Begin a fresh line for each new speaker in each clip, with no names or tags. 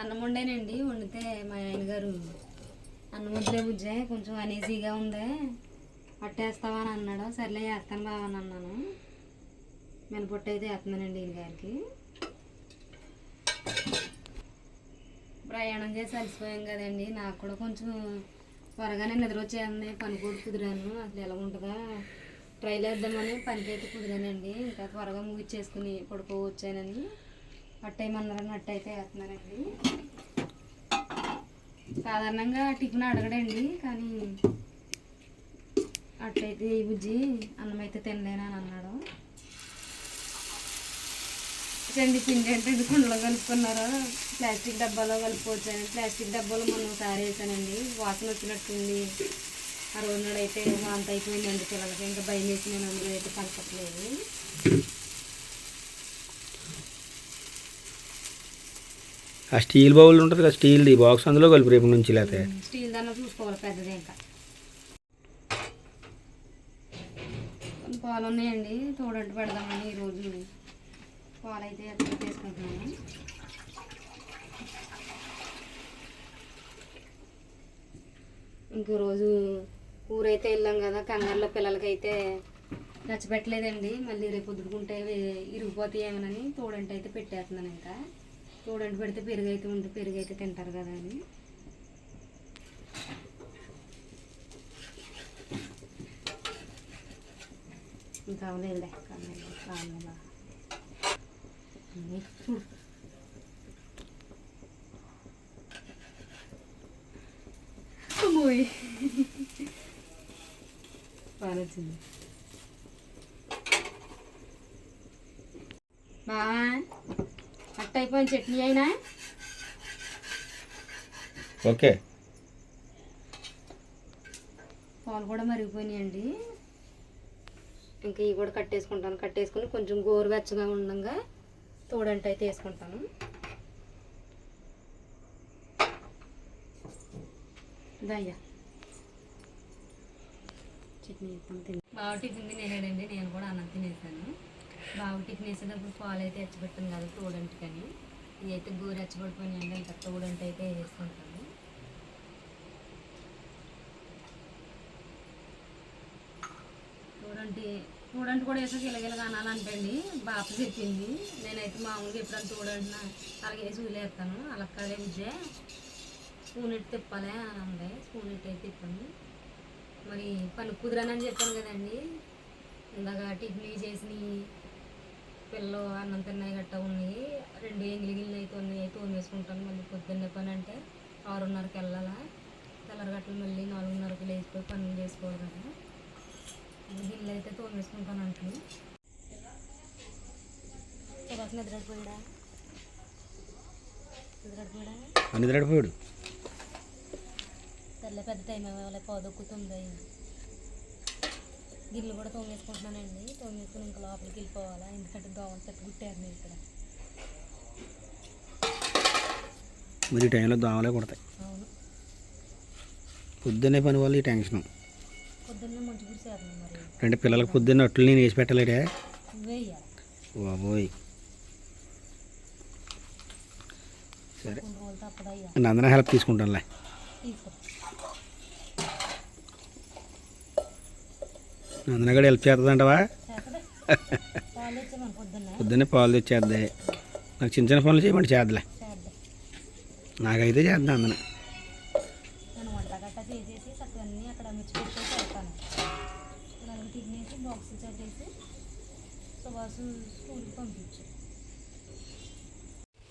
అన్నం వండేనండి వండితే మా ఆయన గారు అన్నం వద్దులే బుజ్జే కొంచెం అనీజీగా ఉంది. పట్టేస్తావా అని అన్నాడు. సర్లే వేస్తాను బావ అని అన్నాను. మినపొట్టు అయితే వేస్తున్నానండి ఈయన గారికి. ప్రయాణం చేసి అలసిపోయాం కదండి. నాకు కూడా కొంచెం త్వరగానే నిద్ర వచ్చేయండి పని కూడా కుదిరాను. అసలు ఎలా ఉంటుందా? ట్రైల్ వేద్దామని పనికైతే కుదిరానండి. ఇంకా త్వరగా ముగిచ్చేసుకుని పడుకోవచ్చానని. అట్టేయమన్నారని అట్టయితే వేస్తున్నానండి సాధారణంగా టిఫిన్ అడగడండి కానీ అట్టయితే ఈ బుజ్జి అన్నం అయితే తినలేను అని అన్నాడు. రెండు పిండి అంటే కుండలో కలుపుకున్నారు? ప్లాస్టిక్ డబ్బాలో కలుపుకోవచ్చాను ప్లాస్టిక్ డబ్బాలో మొన్న ఒకసారి వేసానండి. వాసన వచ్చినట్టుంది. ఆ రోజు నాడు అయితే అంత అయిపోయిందండి పిల్లలకి. ఇంకా భయం వేసి నేను అందులో అయితే కలపట్లేదు
ఆ స్టీల్ బౌల్ ఉంటుంది కదా స్టీల్ది బాక్స్ అందులో కలిపి రేపు నుంచి లేకపోతే
స్టీల్ దాన్ని చూసుకోవాలి పెద్దది ఇంకా. పాలు ఉన్నాయండి తోడట్టు పెడదామని ఈరోజు పాలు అయితే ఎక్కడ తీసుకుంటున్నాను ఇంకో రోజు ఊరైతే వెళ్ళాం కదా కంగారులో పిల్లలకైతే నచ్చపెట్టలేదండి మళ్ళీ రేపు పొద్దుకుంటే ఇరిగిపోతాయేమోనని తోడంటి అయితే పెట్టేస్తున్నాను ఇంకా. చూడండి పెడితే పెరుగు అయితే ఉంటే పెరుగు అయితే తింటారు కదా అని. ఇంకా అవలేదులే కానీ కావాలి పోయి బాగా వచ్చింది. బావా అట్ట అయిపోయిన చట్నీ అయినా?
ఓకే.
పాలు కూడా మరిగిపోయినాయండి. ఇంకా ఇవి కూడా కట్టేసుకుంటాను. కట్టేసుకుని కొంచెం గోరువెచ్చగా ఉండగా తోడంట అయితే వేసుకుంటాను. దయ్యా చట్నీ బావ టిఫిన్ తినేసాడండి. నేను కూడా అన్నం తినేసాను. బాబు టిఫిన్ వేసేటప్పుడు పాలు అయితే ఎచ్చబెట్టాను కదా తోడంటికని. ఇవి అయితే గూర ఎచ్చబడిపోయినాయండి ఇంకా స్టూడెంట్ అయితే వేసుకుంటాను స్టూడెంట్ స్టూడెంట్ కూడా వేసే గిలగిలగా అనాలంటండి బాప చెప్పింది. నేనైతే మామూలుగా ఎప్పుడైనా చూడండి అలాగే వేసి వదిలేస్తాను అలా కాదే విద్య స్పూన్ ఎట్టి తిప్పాలి అని ఉంది స్పూన్ ఎట్టి అయితే తిప్పాను. మరి పని కుదరనని చెప్పాను కదండి. ఇందాక టిఫిన్ చేసినవి పిల్లలు అన్నం తిన్నాయి గట్టా ఉన్నాయి. రెండు ఎంగిలి గిన్నెలు అయితే ఉన్నాయి. అయితే మళ్ళీ పొద్దున్నే పని అంటే ఆరున్నరకి వెళ్ళాలా. తెల్లరగట్లు మళ్ళీ నాలుగున్నరకి లేచిపోయి పనులు చేసుకోవాలి కదా గిన్నెలు అయితే తోమేసుకుంటాను నిద్రపోయిందా నిద్రపోయడా?
అన్ని తడిపోయాడు
తెల్ల పెద్ద టైం అవ్వాలి పోదొక్కుతుంది. గిన్నెలు కూడా తోమేసుకుంటున్నానండి. తోమేసుకుని ఇంకా లోపలికి వెళ్ళిపోవాలా. ఎందుకంటే దోమలు చెట్టు కుట్టారు నేను ఇక్కడ.
మరి ఈ టైంలో దోమలే కొడతాయి.
అవును.
పొద్దున్నే పని వల్ల ఈ టెన్షన్.
పొద్దున్నే మంచి కురిసేది మరి.
అంటే పిల్లలకు పొద్దున్నే అట్లు నేను వేసి పెట్టలేడే.
వేయాలి
బాబోయ్. సరే. నందన హెల్ప్ తీసుకుంటానులే.
తీసుకో.
అందులో కూడా హెల్ప్ చేస్తుందంటవా
పొద్దున్నే
పాలు తెచ్చేద్ది. నాకు చిన్న చిన్న పనులు చేయమంటే చేద్దలే. నాకైతే చేద్దాం
అందున. అక్కడ బాక్స్ పంపించు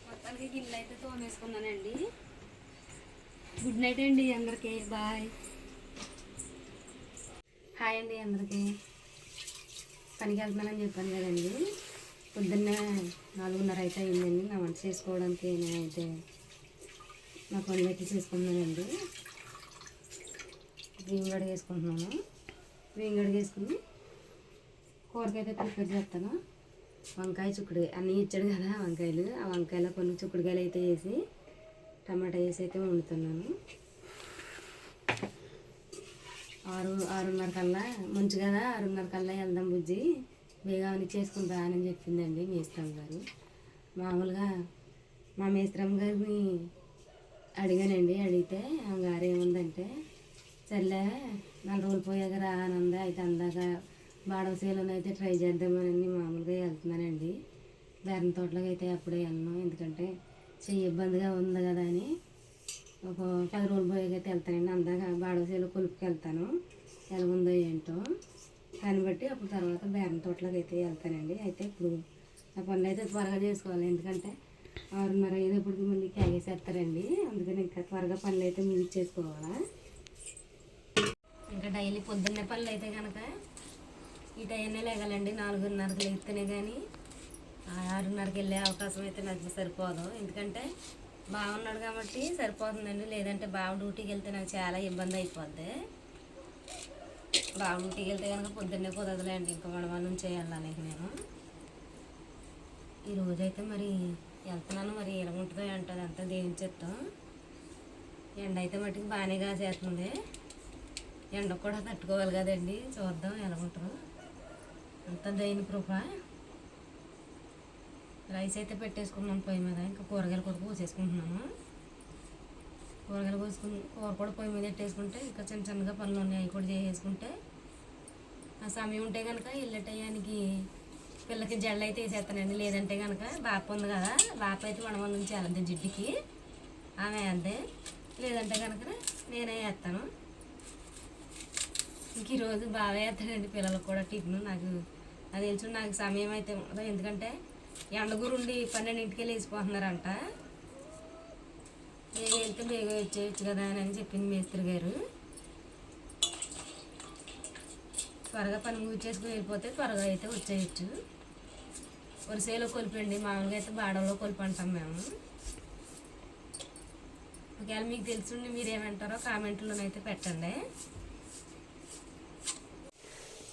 మొత్తానికి గిన్నెలు అయితే తోమేసుకున్నానండి. గుడ్ నైట్ అండి అందరికీ. బాయ్. హాయ్ అండి అందరికీ. పనికి వెళ్తున్నానని చెప్పాను కదండి. పొద్దున్నే నాలుగున్నర అయితే అయిందండి. నా వంట చేసుకోవడానికి నేనైతే నా పనులు అయితే చేసుకున్నానండి బియ్యం వేసుకుంటున్నాను. బియ్యం వేసుకుని కూరకైతే ప్రిపేర్ చేస్తాను. వంకాయ చుక్కుడు అన్నీ ఇచ్చాడు కదా వంకాయలు. ఆ వంకాయలో కొన్ని చుక్కుడుకాయలు అయితే వేసి టమాటా వేసి అయితే వండుతున్నాను. ఆరు ఆరున్నర కల్లా మంచి కదా ఆరున్నర కల్లా వెళ్దాం బుజ్జి. బేగా చేసుకుంటా అని చెప్పిందండి మేస్త్రం గారు. మామూలుగా మా మేస్త్రం గారిని అడిగానండి. అడిగితే ఆ గారు ఏముందంటే సర్లే నాలుగు రోజులు పోయాక రా అని అయితే అందాక బాడవసేలోనే అయితే ట్రై చేద్దామని మామూలుగా వెళ్తున్నానండి. బేరం తోటలోకి అయితే అప్పుడే వెళ్ళను. ఎందుకంటే చెయ్యి ఇబ్బందిగా ఉంది కదా అని ఒక పది రోజులు పోయాక వెళ్తానండి. అందాక బాడవసేలో కొలుపుకెళ్తాను. ఎలా ఉందో ఏంటో. దాన్ని బట్టి అప్పుడు తర్వాత బేరం తోటలోకి అయితే వెళ్తానండి. అయితే ఇప్పుడు ఆ పనులు అయితే త్వరగా చేసుకోవాలి. ఎందుకంటే ఆరున్నర అయ్యేటప్పటికి మళ్ళీ క్యాగేసేస్తారండి అందుకని ఇంకా త్వరగా పనులు అయితే ముగించేసుకోవాలా. ఇంకా డైలీ పొద్దున్నే పనులు అయితే కనుక ఈ టైంనే లేగాలండి. నాలుగున్నరకు లేస్తేనే కానీ ఆరున్నరకి వెళ్ళే అవకాశం అయితే నాకు సరిపోదు. ఎందుకంటే బాగున్నాడు కాబట్టి సరిపోతుందండి. లేదంటే బావ డ్యూటీకి వెళ్తే నాకు చాలా ఇబ్బంది అయిపోద్ది. బావ డ్యూటీకి వెళ్తే కనుక పొద్దున్నే కుదరదులేండి. ఇంకా వడవ నుంచి వెళ్ళాలి నేను. ఈరోజైతే మరి వెళ్తున్నాను. మరి ఎలాగుంటుందో అంటుంది అంతా దేవుని చెప్తాం ఎండ అయితే మట్టుకు బాగానే కాసేస్తుంది. ఎండ కూడా తట్టుకోవాలి కదండి. చూద్దాం ఎలా ఉంటుందో. అంత దైన కృప. రైస్ అయితే పెట్టేసుకున్నాను పొయ్యి మీద. ఇంకా కూరగాయలు కూడా పోసేసుకుంటున్నాము కూరగాయలు పోసుకుని కూర కూడా పొయ్యి మీద పెట్టేసుకుంటే ఇంకా చిన్న చిన్నగా పనులు ఉన్నాయి. అవి కూడా చేసేసుకుంటే ఆ సమయం ఉంటే కనుక వెళ్ళే టయానికి పిల్లకి జల్లు అయితే వేసేస్తానండి. లేదంటే కనుక బాప ఉంది కదా బాప అయితే వడమల నుంచి వెళ్ళద్దు జిడ్డుకి. ఆమె అంతే. లేదంటే కనుక నేనే వేస్తాను. ఇంక ఈరోజు బాగా వేస్తానండి పిల్లలకు కూడా టిఫిన్. నాకు అది తెలుసు నాకు సమయం అయితే ఎందుకంటే ఎండగురుండి పన్నెండింటికి లేచిపోతున్నారంట. నేను వెళ్తే మేము వచ్చేయచ్చు కదా అని చెప్పింది మేస్త్రి గారు. త్వరగా పని ముగించేసుకుని వెళ్ళిపోతే త్వరగా అయితే వచ్చేయచ్చు. వరిసేలో కొలిపండి మామూలుగా అయితే బాడలో కొలిపంటాం మేము. ఒకవేళ మీకు తెలుసుండి మీరేమంటారో కామెంట్లోనైతే పెట్టండి.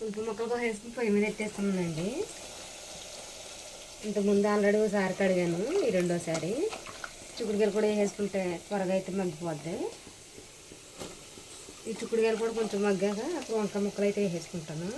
ఉప్పు ముక్కలు కోసేసుకుని పొయ్యి మీద ఎట్టేస్తున్నానండి ఇంతకుముందు ఆల్రెడీ ఒకసారి కడిగాను ఈ రెండోసారి. చిక్కుడుకాయలు కూడా వేసుకుంటే త్వరగా అయితే మగ్గిపోద్ది. ఈ చిక్కుడుకాయలు కూడా కొంచెం మగ్గాక అప్పుడు వంకాయ ముక్కలు అయితే వేసేసుకుంటాను.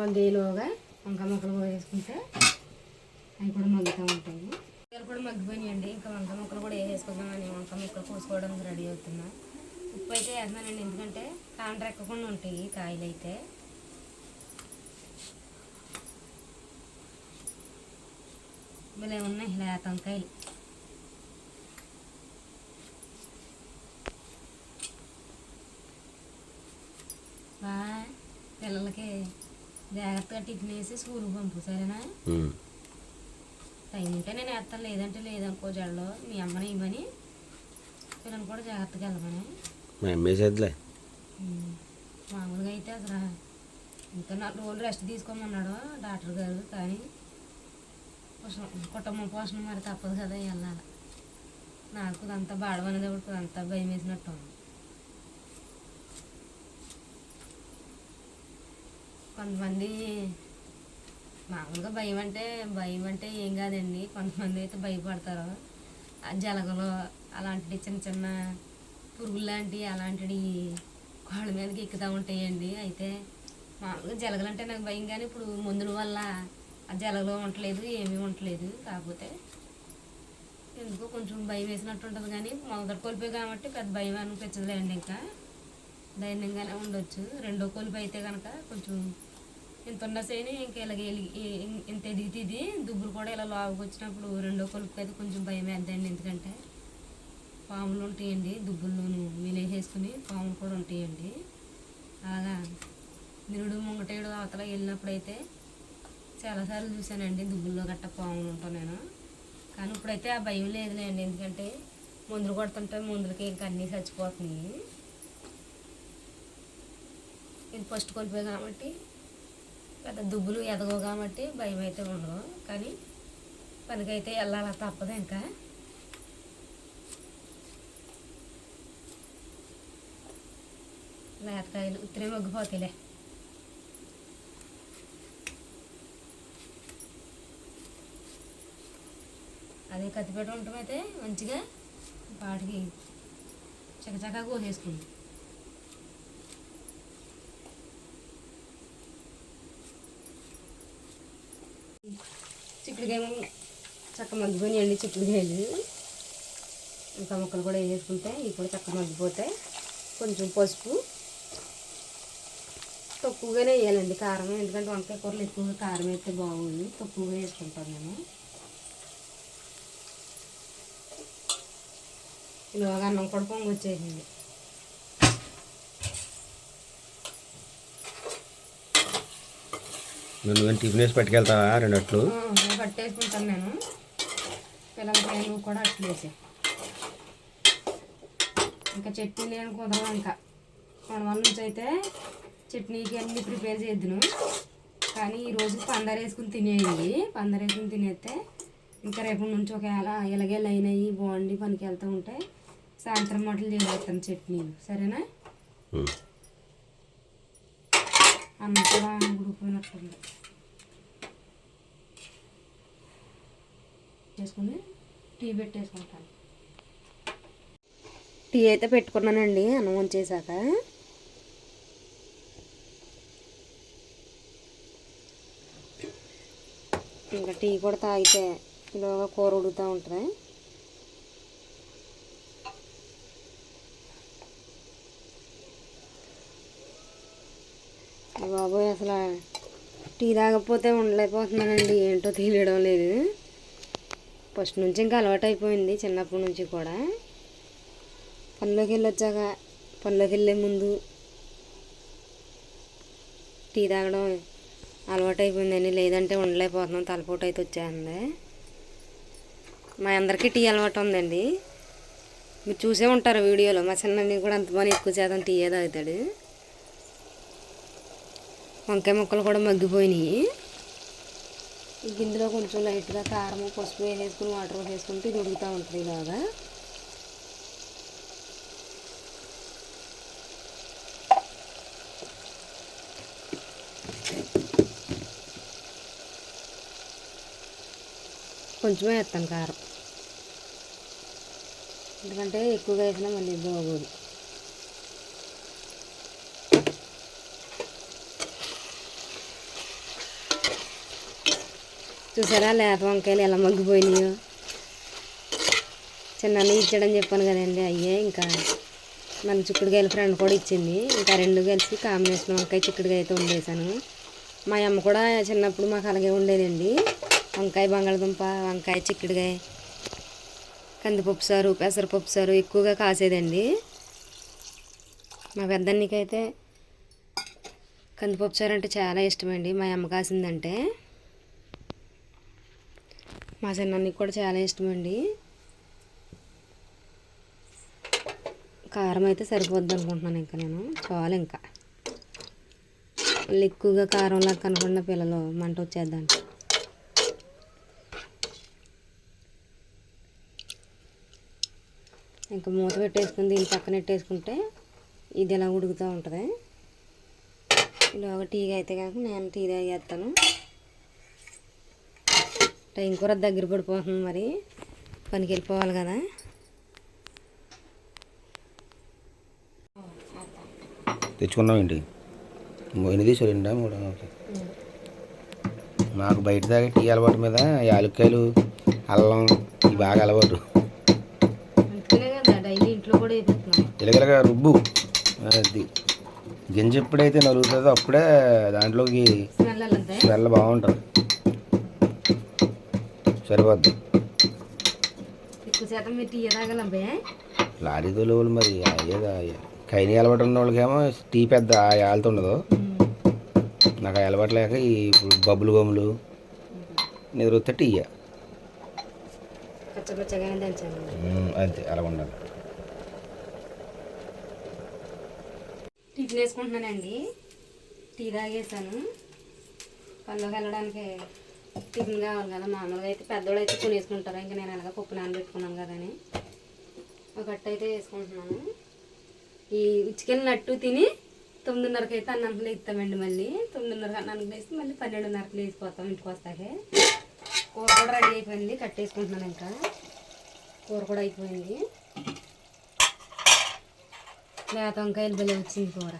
మంది వంకాయ ముక్కలు కూడా వేసుకుంటే అవి కూడా మగ్గుతూ ఉంటాయి. వంకాయలు కూడా మగ్గిపోయినాయండి. ఇంకా వంకాయ ముక్కలు కూడా వేసేసుకుందామని వంకాయ ముక్కలు కోసుకోవడానికి రెడీ అవుతున్నా. ఉప్పు అయితే వేస్తున్నానండి. ఎందుకంటే కాండ్ర ఎక్కకుండా ఉంటాయి కాయలు అయితే. భలే ఉన్నాయి లేత వంకాయలు. బా పిల్లలకి జాగ్రత్తగా టిఫిన్ వేసి స్కూల్కి పంపు సరేనా. టైం ఉంటే నేను వేస్తాను లేదంటే లేదనుకో జడలో. మీ అమ్మని ఇవ్వని పిల్లలు కూడా జాగ్రత్తగా వెళ్ళమని.
మా ఎమ్మేసేద్దులే
ఉమ్. మామూలుగా అయితే అసలు ఇంకా నాలుగు రోజులు రెస్ట్ తీసుకోమన్నాడు డాక్టర్ గారు కానీ పోషణ కుటుంబ పోషణ మరి తప్పదు కదా వెళ్ళాలి. నాకు ఇదంతా బాడవనేది ఒకటి అంతా భయం వేసినట్టు ఉంది. కొంతమంది మామూలుగా భయం అంటే భయం అంటే ఏం కాదండి. కొంతమంది అయితే భయపడతారు. జలగలు అలాంటివి చిన్న చిన్న పురుగులు లాంటివి అలాంటివి కోళ్ళ మీదకి ఎక్కుతూ ఉంటాయండి. అయితే మామూలుగా జలగలు అంటే నాకు భయం కానీ ఇప్పుడు మందుల వల్ల ఆ జలగలు ఉండట్లేదు ఏమీ ఉండట్లేదు. కాకపోతే ఎందుకో కొంచెం భయం వేసినట్టు ఉంటుంది కానీ మొదటి కొలిపే కాబట్టి పెద్ద భయం అనిపించదులేండి ఇంకా. ధైర్యంగానే ఉండొచ్చు. రెండో కొలుపు అయితే కనుక కొంచెం ఇంత ఉన్న ఇంకా ఇలాగ ఇంత ఎదిగితే ఇది దుబ్బులు కూడా ఇలా లోపలికి వచ్చినప్పుడు రెండో కొలుపుకి అయితే కొంచెం భయం వేద్దండి. ఎందుకంటే పాములు ఉంటాయండి దుబ్బుల్లోను మిలేసేసుకుని పాములు కూడా ఉంటాయండి. అలాగా నిరుడు ముంగటేడు అవతల వెళ్ళినప్పుడు అయితే చాలాసార్లు చూశానండి దుబ్బుల్లో గట్ట పాములు ఉంటాను నేను. కానీ ఇప్పుడైతే ఆ భయం లేదులేండి. ఎందుకంటే మందులు కొడుతుంటే మందులకి ఇంకా అన్నీ చచ్చిపోతున్నాయి. ఇది ఫస్ట్ కొలిపే కాబట్టి పెద్ద దుబ్బులు ఎదగవు కాబట్టి భయం అయితే ఉండదు. కానీ పనికైతే వెళ్ళాల తప్పదు ఇంకా. లేతకాయలు ఉత్తరే మగ్గిపోతాయిలే. అదే కత్తిపేట ఉండటం అయితే మంచిగా వాటికి చకచకా కోసేసుకుంది చిక్కుడుకాయ చక్క మగ్గిపోయినాయండి చిక్కుడుకాయలు ఇంకా ముక్కలు కూడా వేసుకుంటే ఇవి కూడా చక్క మగ్గిపోతాయి. కొంచెం పసుపు. తక్కువగానే వేయాలండి కారం. ఎందుకంటే వంకాయ కూరలు ఎక్కువగా కారం వేస్తే బాగుంది. తక్కువగా వేసుకుంటాను నేను ఇలాగ అన్నం కూడా పొంగి వచ్చేసింది
నువ్వు టిఫిన్ వేసి పట్టుకెళ్తావా రెండు అట్లు
ఆ, నేను కట్టేసుకుంటాను నేను. పిల్లలకి నువ్వు కూడా అట్లు వేసే ఇంకా చట్నీ నేను కుదరదు ఇంకా. మన వాళ్ళ నుంచి అయితే చట్నీకి అన్నీ ప్రిపేర్ చేద్దును. కానీ ఈరోజు పందర వేసుకుని తినేయండి. పందర వేసుకుని తినేస్తే ఇంకా రేపు నుంచి ఒకవేళ ఇలాగే లైన్ అయ్యి బాగుండి పనికి వెళ్తూ ఉంటే సాయంత్రం మటలు చేసేస్తాను చట్నీలు. సరేనా. అన్నం కూడా ఉడికిపోయినట్టుంది చేసుకుని టీ పెట్టేసుకుంటాను టీ అయితే పెట్టుకున్నానండి అన్నం వంచేసాక ఇంకా టీ కూడా తాగితే ఇలాగా కూర ఉడుకుతూ ఉంటుంది. బాబోయ్ అసలు టీ తాగకపోతే ఉండలేకపోతున్నానండి. ఏంటో తెలియడం లేదు. ఫస్ట్ నుంచి ఇంకా అలవాటు అయిపోయింది చిన్నప్పటి నుంచి కూడా. పనిలోకి వెళ్ళొచ్చాక పనిలోకి వెళ్ళే ముందు టీ తాగడం అలవాటు అయిపోయిందని లేదంటే ఉండలేకపోతున్నాం తలపోటు అయితే వచ్చేస్తుంది. మా అందరికీ టీ అలవాటు ఉందండి మీరు చూసే ఉంటారు వీడియోలో. మా చిన్నని కూడా అంత పని ఎక్కువ శాతం టీయే తాగుతాడు. వంకాయ ముక్కలు కూడా మగ్గిపోయినాయి. ఈ గిన్నెలో కొంచెం లైట్గా కారం పసుపు వేసేసుకుని వాటర్ వేసుకుంటే ఇది ఉడుకుతూ ఉంటుంది ఇలాగా కొంచెమే వేస్తాను కారం. ఎందుకంటే ఎక్కువగా వేసినా మళ్ళీ బాగోదు. చూసారా? లేత వంకాయలు ఎలా మగ్గిపోయినాయో. చిన్న ఇచ్చాడని చెప్పాను కదండి. అయ్యే ఇంకా మన చిక్కుడుకాయల ఫ్రెండ్ కూడా ఇచ్చింది. ఇంకా రెండు కలిసి కాంబినేషన్ వంకాయ చిక్కుడుకాయ అయితే వండేసాను మా అమ్మ కూడా చిన్నప్పుడు మాకు అలాగే ఉండేదండి వంకాయ బంగాళదుంప వంకాయ చిక్కుడుకాయ కందిపప్పు సారు పెసరపప్పు సారు ఎక్కువగా కాసేదండి. మా పెద్దన్నికైతే కందిపప్పు సారు అంటే చాలా ఇష్టమండి. మా అమ్మ కాసిందంటే. మా చిన్నానికి కూడా చాలా ఇష్టమండి. కారం అయితే సరిపోద్ది అనుకుంటున్నాను ఇంకా నేను. చాలు ఇంకా. మళ్ళీ ఎక్కువగా కారం లాగా కనకుండా పిల్లలు మంట వచ్చేద్దాం ఇంకా మూత పెట్టేసుకుని దీని పక్కన పెట్టేసుకుంటే ఇది ఇలా ఉడుకుతూ ఉంటుంది. లోగా టీగా అయితే కాక నేను టీ తాగేస్తాను టైం కూడా దగ్గర పడిపోతుంది మరి. పనికి వెళ్ళిపోవాలి కదా.
తెచ్చుకున్నాం ఏంటి? ఎనిమిది రెండా మూడు నాకు బయట తాగే టీ అలవాటు మీద యాలక్కాయలు అల్లం ఇవి బాగా అలవాటు. ఇలాగలగా రుబ్బు. అది గింజ ఎప్పుడైతే నలుగుతుందో అప్పుడే దాంట్లోకి
స్మెల్
బాగుంటుంది. సరిపోద్ది.
ఎక్కువ శాతం మీరు టీ తాగలబ్బే
లారీ తోలేవాళ్ళు మరి ఏదో కైని అలవాటు ఉన్న వాళ్ళకేమో టీ పెద్ద ఆ ఆలత ఉండదు. నాకు ఆ అలవాటు లేక ఈ బబ్బులు గమ్ములు నిద్రొస్తే టీ
పచ్చపచ్చగానే దంచాను
అంతే అలా ఉండాలి.
టిఫిన్ వేసుకుంటున్నానండి. టీ తాగేసాను. పనిలోకి వెళ్ళడానికి టిఫిన్ కావాలి కదా మామూలుగా అయితే పెద్దోళ్ళు అయితే కొనేసుకుంటారు. ఇంకా నేను అలాగా పప్పు నానబెట్టుకున్నాను కదా అని. ఒక అట్ట అయితే వేసుకుంటున్నాను. ఈ ఉచికెళ్ళినట్టు తిని తొమ్మిదిన్నరకి అయితే అన్నంకలు ఇస్తామండి మళ్ళీ. తొమ్మిదిన్నరకు అన్నానికి లేస్తే మళ్ళీ పన్నెండున్నరకు వేసిపోతాం ఇంటికి వస్తాకే. కూర కూడా రెడీ అయిపోయింది కట్టేసుకుంటున్నాను ఇంకా. కూర కూడా అయిపోయింది. లేత వంకాయలు బలి వచ్చింది కూర.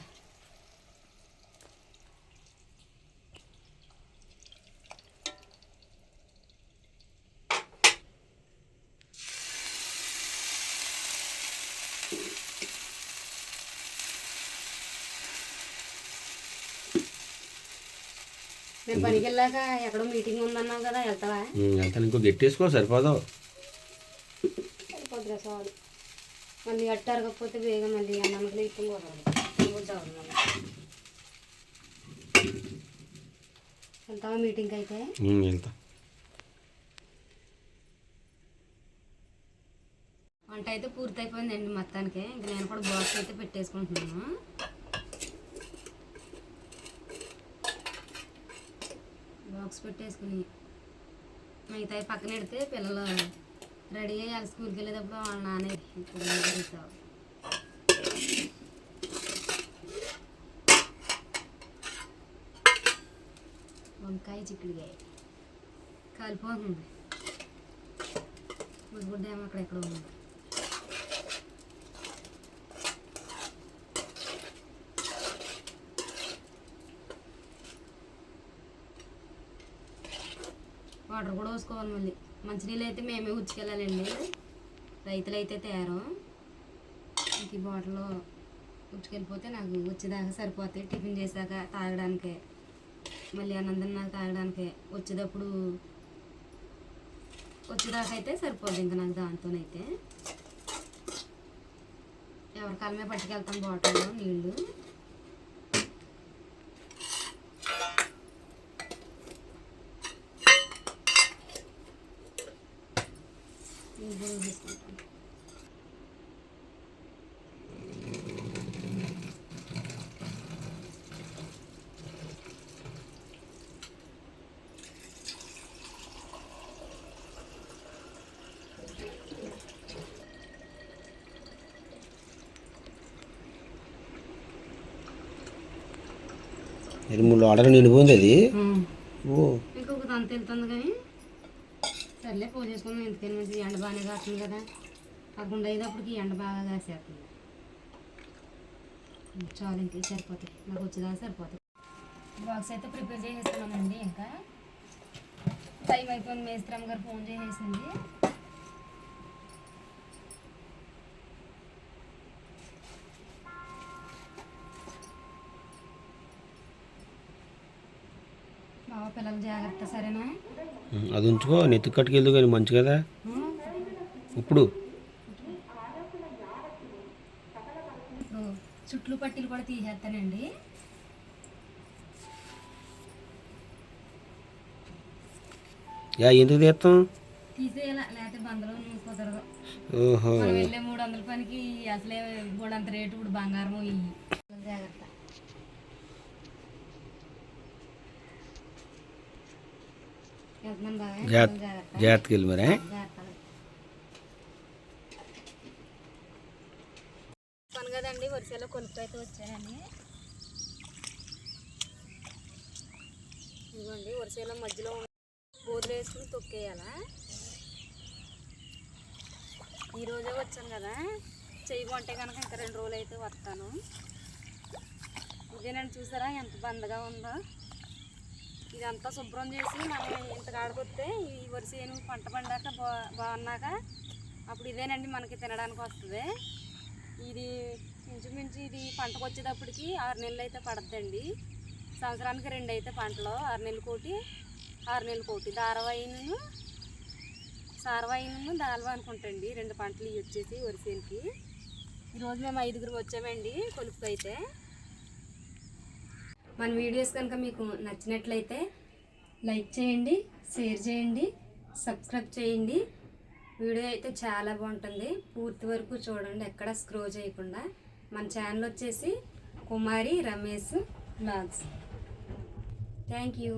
నేను పనికి వెళ్ళాక ఎక్కడో మీటింగ్ ఉందన్నావు కదా వెళ్తావా?
అంతా ఇంకో గట్టేసుకో సరిపోదు.
సరిపోద్దురా సారీ మళ్ళీ అట్టు అరగకపోతే వేగం మళ్ళీ అన్నంలో ఇప్పం కూడా వెళ్తావా మీటింగ్కి అయితే?
వెళ్తా.
వంట అయితే పూర్తి అయిపోయిందండి మొత్తానికి. ఇంక నేను కూడా బాక్స్ అయితే పెట్టేసుకుంటున్నాను. బాక్స్ పెట్టేసుకుని మిగతా పక్కన పెడితే పిల్లలు రెడీ అయ్యి స్కూల్కి వెళ్ళేటప్పుడు వాళ్ళ నాన్న ఇప్పుడు అడుగుతావు వంకాయ చిక్కుడుకాయ. కాలిపోతుంది మురుగుడ్డ ఏమో అక్కడెక్కడ ఉంది. వాటర్ కూడా పోసుకోవాలి మళ్ళీ. మంచినీళ్ళు అయితే మేమే ఉచ్చుకెళ్ళాలండి. రైతులు అయితే తయారు. ఇంక ఈ బాటిల్లో ఉచ్చుకెళ్ళిపోతే నాకు వచ్చేదాకా సరిపోతాయి. టిఫిన్ చేశాక తాగడానికే మళ్ళీ అన్నం నాకు తాగడానికే వచ్చేటప్పుడు వచ్చేదాకా అయితే సరిపోద్ది ఇంకా నాకు దాంతోనైతే. ఎవరి కాలమే పట్టుకెళ్తాం బాటిల్లో నీళ్ళు.
మూడు ఆర్డర్ నిండిపోయింది అది. ఓ.
ఇంకొక తంత వెళ్తుంది కానీ? సర్లే పూజ చేసుకుని ఎందుకని మంచిది ఎండ బాగానే కాస్తుంది కదా. కాకుండా అయినప్పటికి ఎండ బాగా కాసేస్తుంది. చాలు ఇంక సరిపోతాయి. నాకు వచ్చేదాకా సరిపోతాయి. బాక్స్ అయితే ప్రిపేర్ చేసేస్తున్నానండి ఇంకా. టైం అయిపోయింది మేస్త్రమ్మ గారు ఫోన్ చేసేసింది బాబా పిల్లలు జాగ్రత్త సరేనా?
అది ఉంచుకో నెత్తి కట్టుకెళ్దు కానీ మంచి కదా. ఇప్పుడు.
చుట్లు పట్టీలు కూడా తీసేస్తానండి.
యా ఎందుకు తీస్తాం?
తీసేయాల? లేకపోతే బందలో కుదరదు.
ఓహో.
మనం వెళ్ళే మూడు వందల పనికి అసలే మూడంత రేటు ఇప్పుడు బంగారం జాగ్రత్త. వెళ్తున్నాం
వెళ్ళి మరి
పని కదండి వరిసెలో కొలుపు అయితే వచ్చానండి ఇదిగోండి వరిసెలో మధ్యలో బోధులు బోతులు వేసుకుని తొక్కేయాలా? ఈరోజే వచ్చాను కదా చెయ్యి కొంటే కనుక ఇంకా రెండు రోజులు అయితే వస్తాను. ఇదేనండి చూసారా ఎంత బందగా ఉందో. ఇదంతా శుభ్రం చేసి మనం ఇంత కాడకొస్తే ఈ వరిసేను పంట పండాక బా బాగున్నాక అప్పుడు ఇదేనండి మనకి తినడానికి వస్తుంది. ఇది ఇంచుమించు ఇది పంటకు వచ్చేటప్పటికి ఆరు నెలలు అయితే పడద్దండి. సంవత్సరానికి రెండు అయితే పంటలు ఆరు నెలలు కోటి ఆరు నెలలు కోటి. దారవాయిను సారవాయిను దాల్వా అనుకుంటండి రెండు పంటలు ఇవి వచ్చేసి వరిసేనుకి ఈరోజు మేము ఐదుగురు వచ్చామండి కొలుపుకైతే. అయితే మన వీడియోస్ కనుక మీకు నచ్చినట్లయితే లైక్ చేయండి షేర్ చేయండి సబ్స్క్రైబ్ చేయండి. వీడియో అయితే చాలా బాగుంటుంది. పూర్తి వరకు చూడండి ఎక్కడ స్క్రో చేయకుండా. మన ఛానల్ వచ్చేసి Kumari Ramesh blogs thank you